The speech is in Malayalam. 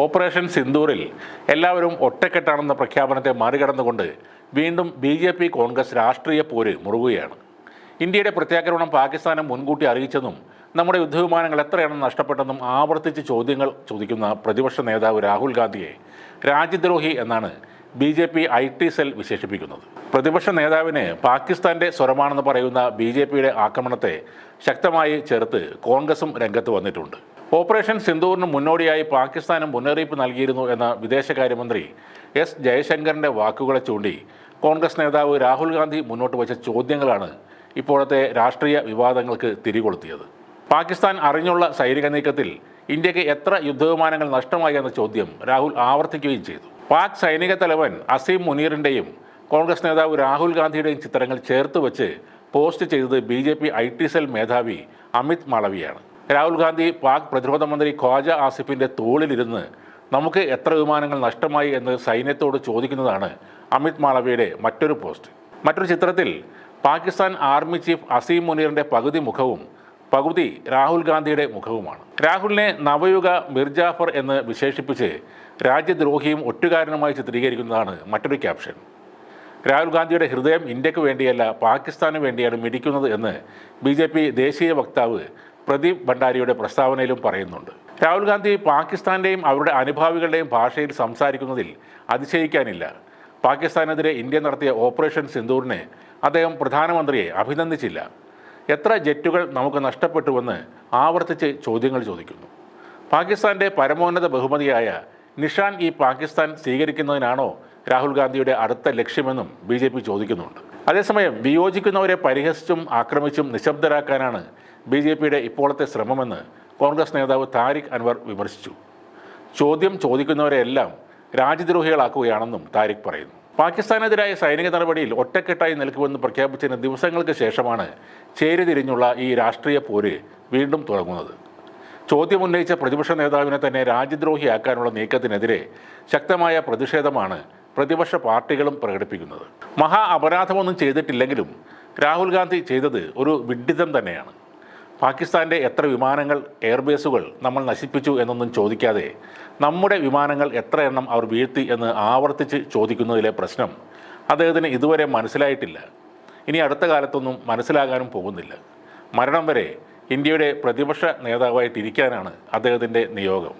ഓപ്പറേഷൻ സിന്ദൂറിൽ എല്ലാവരും ഒറ്റക്കെട്ടാണെന്ന പ്രഖ്യാപനത്തെ മറികടന്നുകൊണ്ട് വീണ്ടും ബി ജെ പി കോൺഗ്രസ് രാഷ്ട്രീയ പോര് മുറുകുകയാണ്. ഇന്ത്യയുടെ പ്രത്യാക്രമണം പാകിസ്ഥാനെ മുൻകൂട്ടി അറിയിച്ചെന്നും നമ്മുടെ യുദ്ധവിമാനങ്ങൾ എത്രയാണ് നഷ്ടപ്പെട്ടെന്നും ആവർത്തിച്ച് ചോദ്യങ്ങൾ ചോദിക്കുന്ന പ്രതിപക്ഷ നേതാവ് രാഹുൽ ഗാന്ധിയെ രാജ്യദ്രോഹി എന്നാണ് B J P I T cell വിശേഷിപ്പിക്കുന്നത്. പ്രതിപക്ഷ നേതാവിന് പാകിസ്ഥാന്റെ സ്വരമാണെന്ന് പറയുന്ന ബി ജെ പിയുടെ ആക്രമണത്തെ ശക്തമായി ചേർത്ത് കോൺഗ്രസും രംഗത്ത് വന്നിട്ടുണ്ട്. ഓപ്പറേഷൻ സിന്ദൂറിന് മുന്നോടിയായി പാകിസ്ഥാന് മുന്നറിയിപ്പ് നൽകിയിരുന്നു എന്ന വിദേശകാര്യമന്ത്രി എസ് ജയശങ്കറിന്റെ വാക്കുകളെ ചൂണ്ടി കോൺഗ്രസ് നേതാവ് രാഹുൽ ഗാന്ധി മുന്നോട്ട് വച്ച ചോദ്യങ്ങളാണ് ഇപ്പോഴത്തെ രാഷ്ട്രീയ വിവാദങ്ങൾക്ക് തിരികൊളുത്തിയത്. പാകിസ്ഥാൻ അറിഞ്ഞുള്ള സൈനിക നീക്കത്തിൽ ഇന്ത്യയ്ക്ക് എത്ര യുദ്ധവിമാനങ്ങൾ നഷ്ടമായി എന്ന ചോദ്യം രാഹുൽ ആവർത്തിക്കുകയും ചെയ്തു. പാക് സൈനിക തലവൻ അസീം മുനീറിന്റെയും കോൺഗ്രസ് നേതാവ് രാഹുൽ ഗാന്ധിയുടെയും ചിത്രങ്ങൾ ചേർത്ത് വെച്ച് പോസ്റ്റ് ചെയ്തത് B J P I T cell മേധാവി അമിത് മാളവിയാണ്. രാഹുൽ ഗാന്ധി പാക് പ്രതിരോധ മന്ത്രി ഖ്വാജ ആസിഫിന്റെ തോളിലിരുന്ന് നമുക്ക് എത്ര വിമാനങ്ങൾ നഷ്ടമായി എന്ന് സൈന്യത്തോട് ചോദിക്കുന്നതാണ് അമിത് മാളവിയുടെ മറ്റൊരു പോസ്റ്റ്. മറ്റൊരു ചിത്രത്തിൽ പാകിസ്ഥാൻ ആർമി ചീഫ് അസീം മുനീറിന്റെ പകുതി മുഖവും പകുതി രാഹുൽ ഗാന്ധിയുടെ മുഖവുമാണ്. രാഹുലിനെ നവയുഗ മിർജാഫർ എന്ന് വിശേഷിപ്പിച്ച് രാജ്യദ്രോഹിയും ഒറ്റുകാരനുമായി ചിത്രീകരിക്കുന്നതാണ് മറ്റൊരു ക്യാപ്ഷൻ. രാഹുൽ ഗാന്ധിയുടെ ഹൃദയം ഇന്ത്യയ്ക്ക് വേണ്ടിയല്ല പാകിസ്ഥാന് വേണ്ടിയാണ് മിടിക്കുന്നത് എന്ന് ബി ദേശീയ വക്താവ് പ്രദീപ് ഭണ്ഡാരിയുടെ പ്രസ്താവനയിലും പറയുന്നുണ്ട്. രാഹുൽ ഗാന്ധി പാകിസ്ഥാന്റെയും അവരുടെ അനുഭാവികളുടെയും ഭാഷയിൽ സംസാരിക്കുന്നതിൽ അതിശയിക്കാനില്ല. പാകിസ്ഥാനെതിരെ ഇന്ത്യ നടത്തിയ ഓപ്പറേഷൻ സിന്ദൂറിനെ അദ്ദേഹം പ്രധാനമന്ത്രിയെ അഭിനന്ദിച്ചില്ല. എത്ര ജെറ്റുകൾ നമുക്ക് നഷ്ടപ്പെട്ടുവെന്ന് ആവർത്തിച്ച് ചോദ്യങ്ങൾ ചോദിക്കുന്നു. പാകിസ്ഥാന്റെ പരമോന്നത ബഹുമതിയായ നിഷാൻ ഈ പാകിസ്ഥാൻ സ്വീകരിക്കുന്നതിനാണോ രാഹുൽ ഗാന്ധിയുടെ അടുത്ത ലക്ഷ്യമെന്നും ബി ചോദിക്കുന്നുണ്ട്. അതേസമയം വിയോജിക്കുന്നവരെ പരിഹസിച്ചും ആക്രമിച്ചും നിശബ്ദരാക്കാനാണ് ബി ജെ പിയുടെ ഇപ്പോഴത്തെ ശ്രമമെന്ന് കോൺഗ്രസ് നേതാവ് താരിഖ് അൻവർ വിമർശിച്ചു. ചോദ്യം ചോദിക്കുന്നവരെല്ലാം രാജ്യദ്രോഹികളാക്കുകയാണെന്നും താരിഖ് പറയുന്നു. പാകിസ്ഥാനെതിരായ സൈനിക നടപടിയിൽ ഒറ്റക്കെട്ടായി നിൽക്കുമെന്ന് പ്രഖ്യാപിച്ചതിന് ദിവസങ്ങൾക്ക് ശേഷമാണ് ചേരിതിരിഞ്ഞുള്ള ഈ രാഷ്ട്രീയ പോര് വീണ്ടും തുടങ്ങുന്നത്. ചോദ്യമുന്നയിച്ച പ്രതിപക്ഷ നേതാവിനെ തന്നെ രാജ്യദ്രോഹിയാക്കാനുള്ള നീക്കത്തിനെതിരെ ശക്തമായ പ്രതിഷേധമാണ് പ്രതിപക്ഷ പാർട്ടികളും പ്രകടിപ്പിക്കുന്നത്. മഹാ അപരാധമൊന്നും ചെയ്തിട്ടില്ലെങ്കിലും രാഹുൽ ഗാന്ധി ചെയ്തത് ഒരു വിഡ്ഢിതം തന്നെയാണ്. പാകിസ്ഥാന്റെ എത്ര വിമാനങ്ങൾ എയർബേസുകൾ നമ്മൾ നശിപ്പിച്ചു എന്നൊന്നും ചോദിക്കാതെ നമ്മുടെ വിമാനങ്ങൾ എത്ര എണ്ണം അവർ വീഴ്ത്തി എന്ന് ആവർത്തിച്ച് ചോദിക്കുന്നതിലെ പ്രശ്നം അദ്ദേഹത്തിന് ഇതുവരെ മനസ്സിലായിട്ടില്ല. ഇനി അടുത്ത കാലത്തൊന്നും മനസ്സിലാകാനും പോകുന്നില്ല. മരണം വരെ ഇന്ത്യയുടെ പ്രതിപക്ഷ നേതാവായിട്ടിരിക്കാനാണ് അദ്ദേഹത്തിന്റെ നിയോഗം.